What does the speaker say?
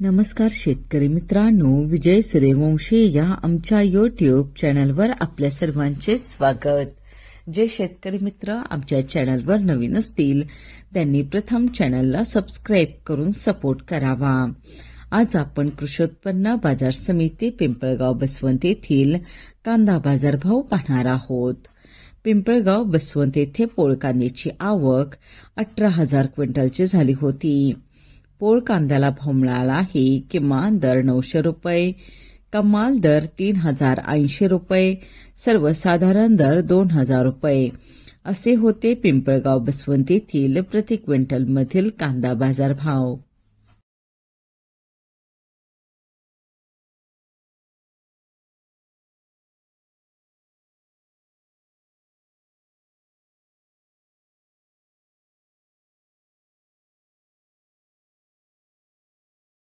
नमस्कार शेतकरी मित्रांनो विजय सूर्यवंशी या आमच्या युट्यूब चॅनलवर आपल्या सर्वांचे स्वागत. जे शेतकरी मित्र आमच्या चॅनलवर नवीन असतील त्यांनी प्रथम चॅनलला सबस्क्राईब करून सपोर्ट करावा. आज आपण कृषी उत्पन्न बाजार समिती पिंपळगाव बसवंत येथील कांदा बाजारभाव पाहणार आहोत. पिंपळगाव बसवंत येथे पोळ कांद्याची आवक अठरा हजार क्विंटलची झाली होती. पोळ कांद्याला भाव मिळाला आहे किमान दर नऊशे रुपये कमाल दर तीन हजार ऐंशी रुपये सर्वसाधारण दर दोन हजार रुपये. असे होते पिंपळगाव बसवंत येथील प्रति क्विंटलमधील कांदा बाजार भाव.